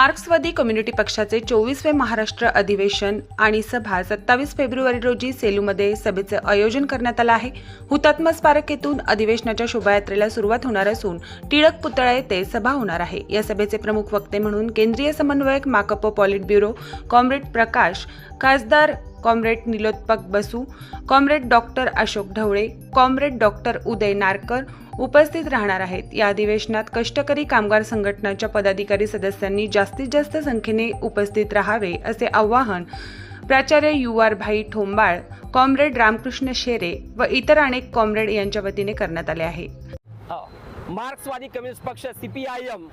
मार्क्सवादी कम्युनिटी पक्षाचे चोवीसवे महाराष्ट्र अधिवेशन आणि सभा सत्तावीस फेब्रुवारी रोजी सेलूमध्ये सभेचं आयोजन करण्यात आलं आहे. हुतात्मा स्मारक येथून अधिवेशनाच्या शोभायात्रेला सुरुवात होणार असून टिळक पुतळा येथे सभा होणार आहे. या सभेचे प्रमुख वक्ते म्हणून केंद्रीय समन्वयक माकप पॉलिट ब्युरो कॉम्रेड प्रकाश खासदार comrade Nilotpal Basu comrade doctor Ashok Dhawale comrade doctor Uday Narkar उपस्थित राहणार आहेत. या अधिवेशनात कष्टकरी कामगार संघटनाच्या पदाधिकारी सदस्यांनी जास्तीत जास्त संख्येने उपस्थित राहावे असे आवाहन प्राचार्य यू आर भाई ठोंबाळ कॉम्रेड रामकृष्ण शेरे व इतर अनेक कॉम्रेड यांच्या वतीने करण्यात आले आहे. हो. मार्क्सवादी कम्युनिस्ट पक्ष सीपीआयएम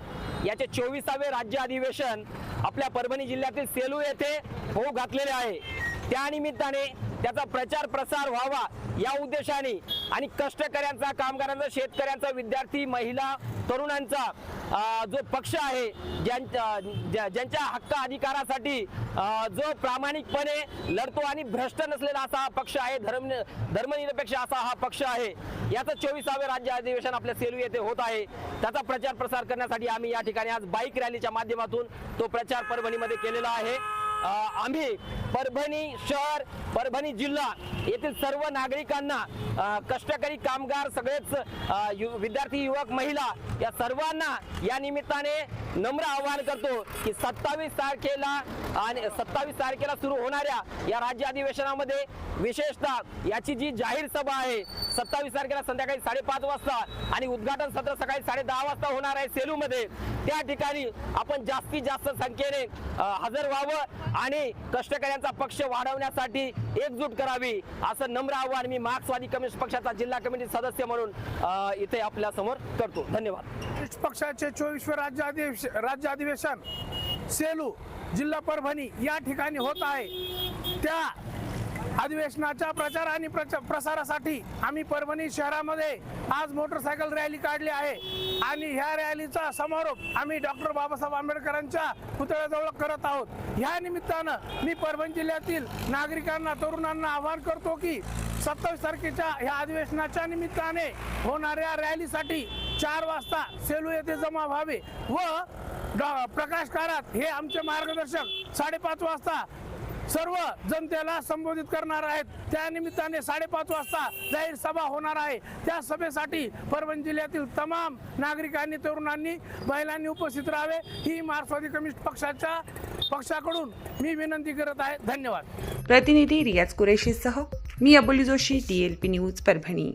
याचे चोवीसावे राज्य अधिवेशन आपल्या परभणी जिल्ह्यातील सेलू येथे होऊ घातलेले आहे. त्यानिमित्ताने त्याचा प्रचार प्रसार व्हावा या उद्देशाने आणि कष्टकऱ्यांचा कामगारांचा शेतकऱ्यांचा विद्यार्थी महिला तरुणांचा जो पक्ष आहे ज्यांच्या ज्या- ज्यांच्या हक्क अधिकारासाठी जो प्रामाणिकपणे लढतो आणि भ्रष्ट नसलेला असा हा पक्ष आहे धर्म धर्मनिरपेक्ष असा हा पक्ष आहे. याचं चोवीसावे राज्य अधिवेशन आपल्या सेलू येथे होत आहे. त्याचा प्रचार प्रसार करण्यासाठी आम्ही या ठिकाणी आज बाईक रॅलीच्या माध्यमातून तो प्रचार परभणीमध्ये केलेला आहे. आम्ही परभणी शहर परभणी जिल्हा येथील सर्व नागरिकांना कष्टकरी कामगार सगळेच यु- विद्यार्थी युवक महिला या सर्वांना या निमित्ताने नम्र आवाहन करतो की सत्तावीस तारखेला आणि सत्तावीस तारखेला सुरू होणाऱ्या या राज्य अधिवेशनामध्ये विशेषतः याची जी जाहीर सभा आहे सत्तावीस तारखेला संध्याकाळी साडेपाच वाजता आणि उद्घाटन सत्र सकाळी साडे दहा वाजता होणार आहे सेलूमध्ये. त्या ठिकाणी आपण जास्तीत जास्त संख्येने हजर व्हावं आणि कष्टकऱ्यांचा पक्ष वाढवण्यासाठी एकजूट करावी असं नम्र आव्हान मी मार्क्सवादी कम्युनिस्ट पक्षाचा जिल्हा कमिटी सदस्य म्हणून इथे आपल्यासमोर करतो. धन्यवाद. पक्षाचे चोवीसवे राज्य अधिवेश राज्य अधिवेशन सेलू जिल्हा परभणी या ठिकाणी होत आहे. त्या अधिवेशनाच्या प्रचार आणि प्रसारासाठी आम्ही परभणी शहरामध्ये आज मोटरसायकल रॅली काढली आहे. आणि ह्या रॅलीचा समारोप आम्ही डॉक्टर बाबासाहेब आंबेडकरांच्या पुतळ्याजवळ करत आहोत. ह्या निमित्तानं मी परभणी जिल्ह्यातील नागरिकांना तरुणांना आवाहन करतो की सत्तावीस तारखेच्या ह्या अधिवेशनाच्या निमित्ताने होणाऱ्या रॅलीसाठी चार वाजता सेलू येथे जमा व्हावे व प्रकाश कारात हे आमचे मार्गदर्शक साडेपाच वाजता सर्व जनतेला संबोधित करणार आहेत. त्या निमित्ताने साडेपाच वाजता जाहीर सभा होणार आहे. त्या सभेसाठी परभणी जिल्ह्यातील तमाम नागरिकांनी तरुणांनी महिलांनी उपस्थित राहावे. ही मार्क्सवादी कम्युनिस्ट पक्षाच्या पक्षाकडून मी विनंती करत आहे. धन्यवाद. प्रतिनिधी रियाज कुरेशीसह मी अबुली Joshi D L P news Parbhani.